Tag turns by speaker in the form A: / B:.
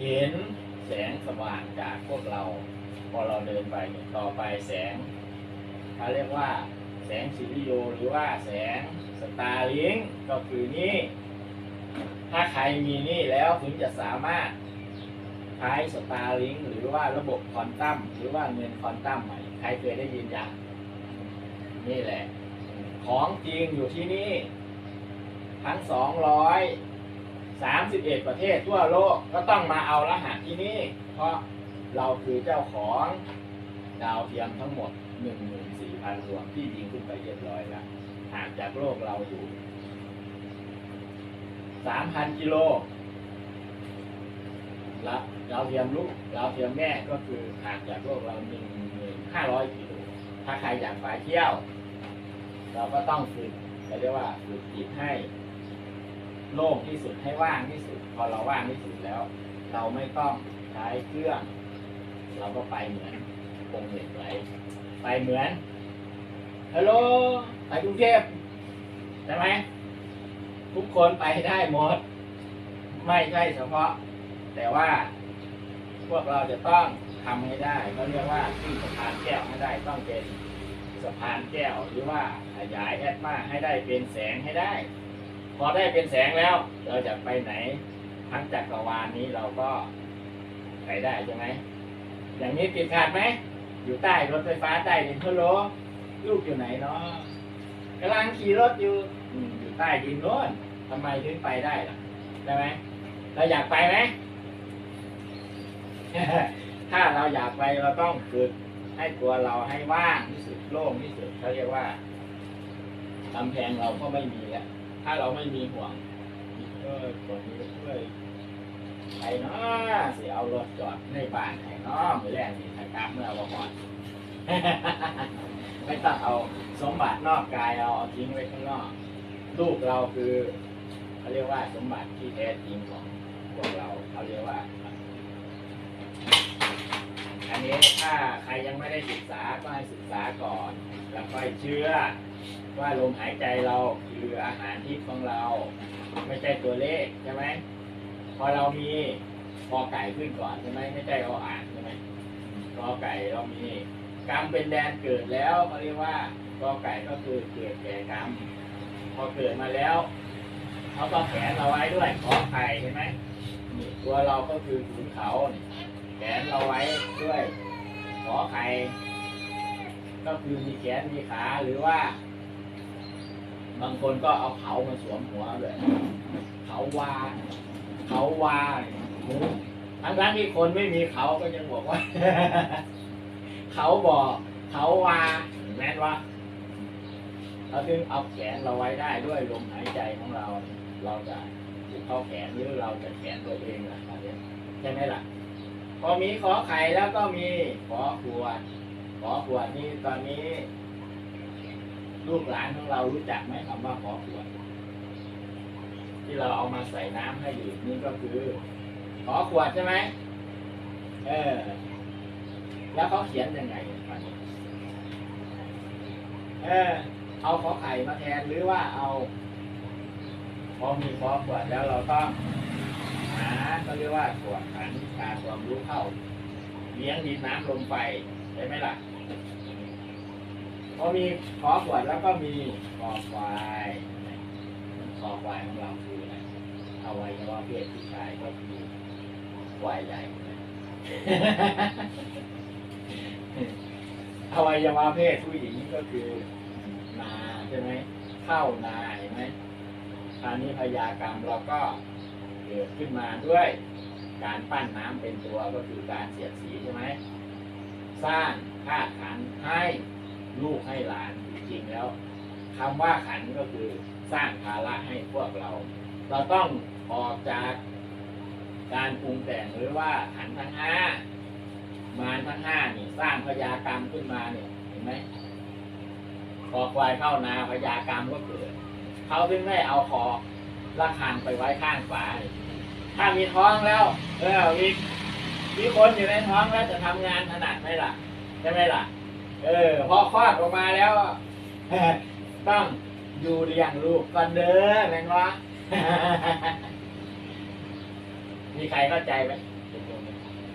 A: เห็นแสงสว่างจากพวกเรา พอเราเดินไปต่อไปแสงเขาเรียกว่า แสงสิริโยหรือว่าแสงสตาร์ลิงก็คือนี่ ถ้าใครมีนี่แล้วถึงจะสามารถใช้สตาร์ลิงหรือว่าระบบคอนตัมหรือว่าเงินคอนตัมใหม่ใครเคยได้ยินยังนี่แหละ ของจริงอยู่ที่นี่ ทั้งสองร้อย สามสิบเอ็ดประเทศทั่วโลกก็ต้องมาเอารหัสที่นี่ เพราะเราคือเจ้าของดาวเทียมทั้งหมดหนึ่งสี่พันดวงที่ยิงขึ้นไปเรียบร้อยแล้วห่างจากโลกเราอยู่สามพันกิโลแล้วดาวเทียมลูกดาวเทียมแม่ก็คือห่างจากโลกเราหนึ่งห้าร้อยกิโล ถ้าใครอยากไปเที่ยว เราก็ต้องฝึกเรียกว่าฝึกจิตให้ โล่งที่สุดให้ว่างที่สุด พอเราว่างที่สุดแล้ว เราไม่ต้องใช้เครื่องเราก็ไปเหมือนคงเหล็กไหลไปเหมือนฮัลโหลไปกรุงเทพใช่ไหมทุกคนไปได้หมด ไม่ใช่เฉพาะ แต่ว่า พวกเราจะต้องทำให้ได้เขาเรียกว่าขึ้นสะพานแก้วให้ได้ต้องเป็นสะพานแก้วหรือว่าขยายแอดมาให้ได้เป็นแสงให้ได้ พอได้เป็นแสงแล้ว เราจะไปไหนทั้งจักรวาลนี้เราก็ไปได้ใช่ไหมอย่างนี้ติดขาดไหม อยู่ใต้รถไฟฟ้าใต้ดินพะโลลูกอยู่ไหนเนาะกำลังขี่รถอยู่อยู่ใต้ดินโน้นทำไมถึงไปได้ล่ะได้ไหมเราอยากไปไหมถ้าเราอยากไปเราต้องฝึกให้ตัวเราให้ว่างที่สุดโล่งที่สุดเขาเรียกว่ากำแพงเราก็ไม่มีแล้ว ถ้าเราไม่มีห่วงเออคนนี้ช่วยไปเนาะสิเอารถจอดในบ้านให้เนาะมือแรกนี่ถ้ากลับเมื่อวันก่อนไม่ต้องเอาสมบัตินอกกายเอาเอาทิ้งไว้ข้างนอกลูกเราคือเขาเรียกว่าสมบัติที่แท้จริงของพวกเราเขาเรียกว่า อันนี้ถ้าใครยังไม่ได้ศึกษาก็ให้ศึกษาก่อน แล้วค่อยเชื่อว่าลมหายใจเราคืออาหารที่ของเรา ไม่ใช่ตัวเลขใช่ไหมพอเรามีพอไก่ขึ้นก่อนใช่ไหมไม่ใช่เอาอ่านใช่ไหมกอไก่เรามีกรรมเป็นแดนเกิดแล้วเขาเรียกว่ากอไก่ก็คือเกิดแก่กรรมพอเกิดมาแล้วเขาก็แขนเราไว้ด้วยขอไข่ใช่ไหมตัวเราก็คือขุนเขานี่ แขนเราไว้ด้วยขอไข่ก็คือมีแขนมีขาหรือว่า บางคนก็เอาเขามาสวมหัวเลยเขาวาเขาวาหมูทั้งทั้งๆที่คนไม่มีเขาก็ยังบอกว่า เขาบอกเขาวาแม่นว่าเราถึงเอาแขนเราไว้ได้ด้วยลมหายใจของเรา เราจะถูกเข้าแขนหรือเราจะแขนตัวเองล่ะครับใช่ไหมล่ะ พอมีขอไข่แล้วก็มีขอขวด ขอขวดนี่ตอนนี้ ลูกหลานของเรารู้จักไหมคำว่าขอขวด ที่เราเอามาใส่น้ำให้ดื่มนี่ก็คือ ขอขวดใช่ไหมเออ แล้วเขาเขียนยังไงเออ เอาขอไข่มาแทนหรือว่าเอาพอมีขอขวดแล้วเราต้อง หาก็เรียกว่าตรวจขันวิชาความรู้เข้าเลี้ยงดินน้ำลมไฟใช่ไหมล่ะพอมีขอขวดแล้วก็มีคอควายคอควายของเราคืออะไรอวัยวะเพศผู้ชายก็คือควายใหญ่อวัยวะเพศผู้หญิงก็คือนาใช่ไหมเข้านาเห็นไหมคราวนี้พยากรรมเราก็ เกิดขึ้นมาด้วยการปั้นน้ำเป็นตัวก็คือการเสียดสีใช่ไหมสร้างธาตุขันให้ลูกให้หลานจริงแล้วคำว่าขันก็คือสร้างภาระให้พวกเรา เราต้องออกจากการปรุงแต่งหรือว่าขันทั้งห้ามารทั้งห้านี่สร้างพยากรรมขึ้นมาเนี่ยเห็นไหมพอควายเข้านาพยากรรมก็เกิดเขาถึงได้เอาคอ ระคังไปไว้ข้างฝาถ้ามีท้องแล้ว เออมีมีคนอยู่ในท้องแล้วจะทำงานถนัดไหมล่ะใช่ไหมล่ะ เออ พอคลอดออกมาแล้วต้องอยู่เลี้ยงลูกก่อนเด้อแม่นวะมีใครเข้าใจไหม